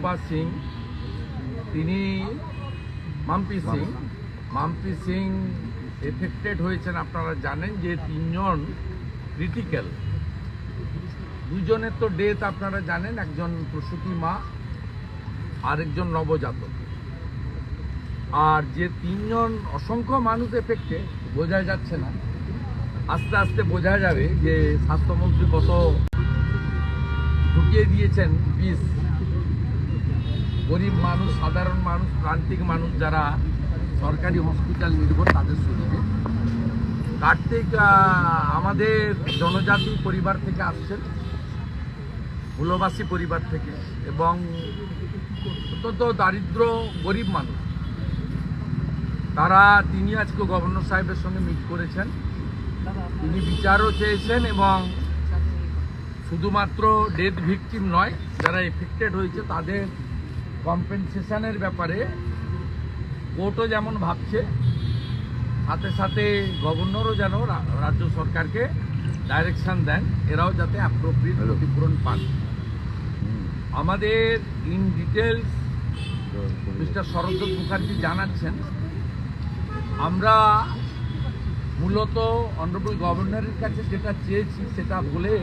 সুখপাল সিং তিনি মাম্পি সিং। মাম্পি সিং। এফেক্টেড হয়েছেন আপনারা জানেন যে তিনজন ক্রিটিক্যাল। দুজনের তো ডেথ আপনারা জানেন একজন প্রসূতি মা আরেকজন নবজাতক। আর যে তিনজন অসংখ্য মানুষ এফেক্টে বোঝা যাচ্ছে না। আস্তে আস্তে বোঝা যাবে যে স্বাস্থ্যমন্ত্রী কত ঢুকিয়ে দিয়েছেন বিষ। গরিব মানুষ, সাধারণ মানুষ, প্রান্তিক মানুষ যারা সরকারি হসপিটাল নির্ভর, তাদের শরীরে কার্তিক আমাদের জনজাতি পরিবার থেকে আসছেন, মূলবাসী পরিবার থেকে, এবং অত্যন্ত দারিদ্র গরিব মানুষ। তারা, তিনি আজকে গভর্নর সাহেবের সঙ্গে মিট করেছেন। তিনি বিচারও চেয়েছেন এবং শুধুমাত্র ডেথ ভিকটিম নয়, যারা এফেক্টেড হয়েছে, তাদের কম্পেনসেশনের ব্যাপারে কোর্টও যেমন ভাবছে সাথে সাথে গভর্নরও যেন রাজ্য সরকারকে ডাইরেকশন দেন এরাও যাতে অ্যাপ্রোপ্রিয়েট ক্ষতিপূরণ পান। আমাদের in details mister Saratchandra Mukherjee জানাচ্ছেন আমরা মূলত অনারেবল গভর্নরের কাছে যেটা চেয়েছি সেটা বলে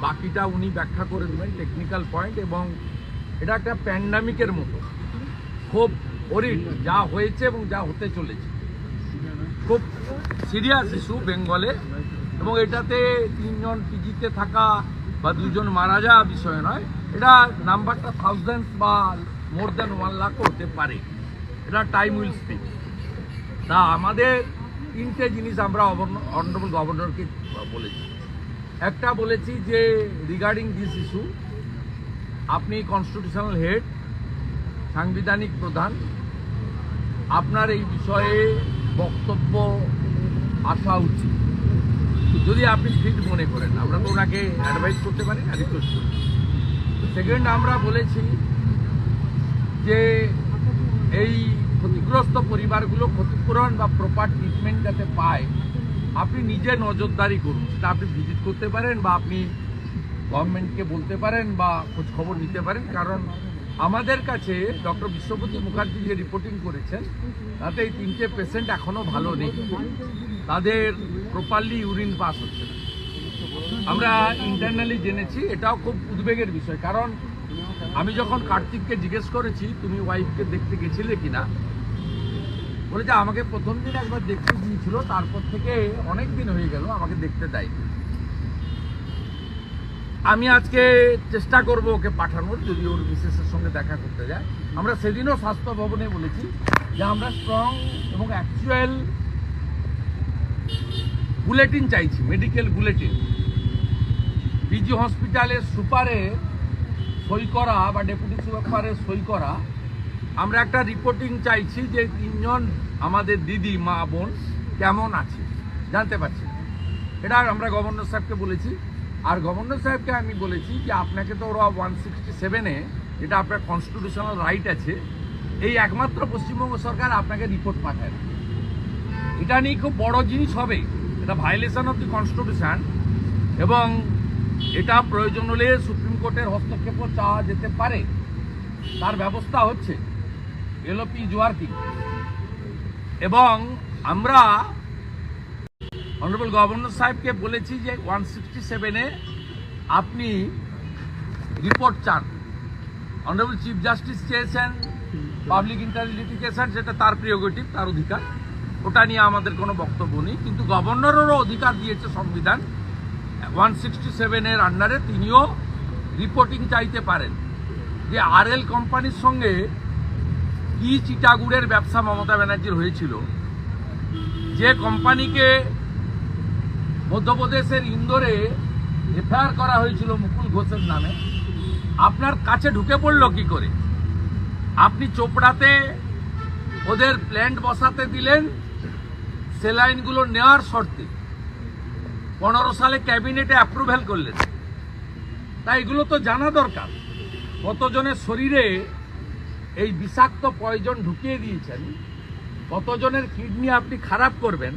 বাকিটা উনি ব্যাখ্যা করে দেবেন টেকনিক্যাল পয়েন্ট এবং এটা একটা প্যান্ডামিকের মতো। খুব ওরিড যা হয়েছে এবং যা হতে চলেছে। খুব সিরিয়াস ইস্যু বেঙ্গলে এবং এটাতে তিনজন পিজিতে থাকা বা দুজন মারা যাওয়া বিষয় নয়, এটা নাম্বারটা থাউজেন্ড বা মোর দ্যান ওয়ান লাখ হতে পারে। এটা টাইম উইল স্পিক তা আমাদের তিনটে জিনিস আমরা অনারেবল গভর্নরকে বলেছি। একটা বলেছি যে রিগার্ডিং দিস ইস্যু আপনি কনস্টিটিউশনাল হেড সাংবিধানিক প্রধান। আপনার এই বিষয়ে বক্তব্য আসা উচিত। যদি আপনি ফিট মনে করেন, আমরা তো ওনাকে অ্যাডভাইস করতে পারি না রিকোয়েস্ট করি। সেকেন্ড আমরা বলেছি যে এই ক্ষতিগ্রস্ত পরিবারগুলো ক্ষতিপূরণ বা প্রপার ট্রিটমেন্ট যাতে পায়, আপনি নিজে নজরদারি করুন। সেটা আপনি ভিজিট করতে পারেন বা আপনি গভর্নমেন্টকে বলতে পারেন বা খোঁজ খবর নিতে পারেন, কারণ আমাদের কাছে ডক্টর বিশ্বপতি মুখার্জি যে রিপোর্টিং করেছেন, তাতে এই তিনটে পেশেন্ট এখনও ভালো নেই। তাদের প্রপারলি ইউরিন পাস হচ্ছে না। আমরা ইন্টারনালি জেনেছি, এটাও খুব উদ্বেগের বিষয়, কারণ আমি যখন কার্তিককে জিজ্ঞেস করেছি, তুমি ওয়াইফকে দেখতে গেছিলে কিনা? বলেছে আমাকে প্রথম দিন একবার দেখতে দিয়েছিল, তারপর থেকে অনেক দিন হয়ে গেল, আমাকে দেখতে দেয়নি। আমি আজকে চেষ্টা করব ওকে পাঠানোর, যদি ওর মিসেসের সঙ্গে দেখা করতে যায়। আমরা সেদিনও স্বাস্থ্য ভবনে বলেছি যে আমরা স্ট্রং এবং অ্যাকচুয়াল বুলেটিন চাইছি মেডিকেল বুলেটিন পিজি হসপিটালের সুপারে সই করা বা ডেপুটি সুপারের সই করা, আমরা একটা রিপোর্টিং চাইছি যে তিনজন আমাদের দিদি, মা, বোন কেমন আছে, জানতে পারছি এটা আমরা গভর্নর সাহেবকে বলেছি। আর গভর্নর সাহেবকে আমি বলেছি যে আপনাকে তো ওরা ওয়ান সিক্সটি সেভেনে যেটা আপনার কনস্টিটিউশনাল রাইট আছে, এই একমাত্র পশ্চিমবঙ্গ সরকার আপনাকে রিপোর্ট পাঠায় এটা নিয়ে খুব বড় জিনিস হবে, এটা ভায়োলেশন অফ দি কনস্টিটিউশন এবং এটা প্রয়োজন হলে সুপ্রিম কোর্টের হস্তক্ষেপও চাওয়া যেতে পারে। তার ব্যবস্থা হচ্ছে এলওপি ওয়ার্কিং এবং আমরা অনারেবল গভর্নর সাহেবকে বলেছি যে ওয়ান সিক্সটি সেভেনে আপনি রিপোর্ট চান। অনারেবল চিফ জাস্টিস চেয়েছেন পাবলিক ইন্টারেস্ট লিটিগেশন সেটা তার প্রিয়োগেটিভ তার অধিকার। ওটা নিয়ে আমাদের কোনো বক্তব্য নেই, কিন্তু গভর্নরেরও অধিকার দিয়েছে সংবিধান। ওয়ান সিক্সটি সেভেনের আন্ডারে তিনিও রিপোর্টিং চাইতে পারেন যে আর এল কোম্পানির সঙ্গে কি চিটাগুড়ের ব্যবসা মমতা ব্যানার্জির হয়েছিল। যে কোম্পানিকে মধ্যপ্রদেশের ইন্দোরে এফআইআর করা হয়েছিল মুকুল ঘোষের নামে। আপনার কাছে ঢুকে পড়ল কি করে? আপনি চোপড়াতে ওদের প্ল্যান্ট বসাতে দিলেন সেলাইনগুলো নেওয়ার শর্তে। পনেরো সালে ক্যাবিনেটে অ্যাপ্রুভেল করলেন। তাই এগুলো তো জানা দরকার। কতজনের শরীরে এই বিষাক্ত পয়জন ঢুকিয়ে দিয়েছেন, কতজনের কিডনি আপনি খারাপ করবেন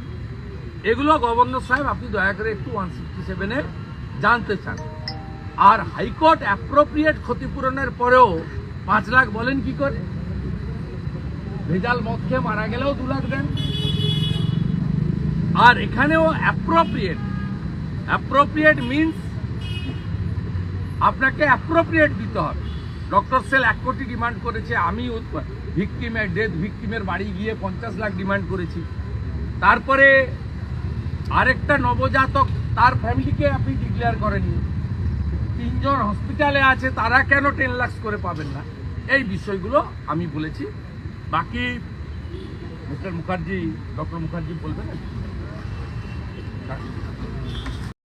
এগুলো গভর্নর সাহেব, আপনি দয়া করে একটু ওয়ান সিক্সটি সেভেনে জানতে চান। আর হাইকোর্ট অ্যাপ্রোপ্রিয়েট ক্ষতিপূরণের পরেও পাঁচ লাখ বলেন কি করে? ভেজাল মদ খেয়ে মারা গেলেও দু লাখ দেন। আর এখানেও অ্যাপ্রোপ্রিয়েট অ্যাপ্রোপ্রিয়েট মিনস আপনাকে অ্যাপ্রোপ্রিয়েট দিতে হবে। ডক্টর সেল এক কোটি ডিমান্ড করেছে, আমি ভিকটিমের ডেথ ভিকটিমের বাড়ি গিয়ে পঞ্চাশ লাখ ডিমান্ড করেছি। তারপরে আরেকটা নবজাতক, তার ফ্যামিলিকে আপনি ডিক্লেয়ার করেননি। তিনজন হসপিটালে আছে, তারা কেন টেন লাক্স করে পাবেন না? এই বিষয়গুলো আমি বলেছি। বাকি মিস্টার মুখার্জি ডক্টর মুখার্জি বলবেন?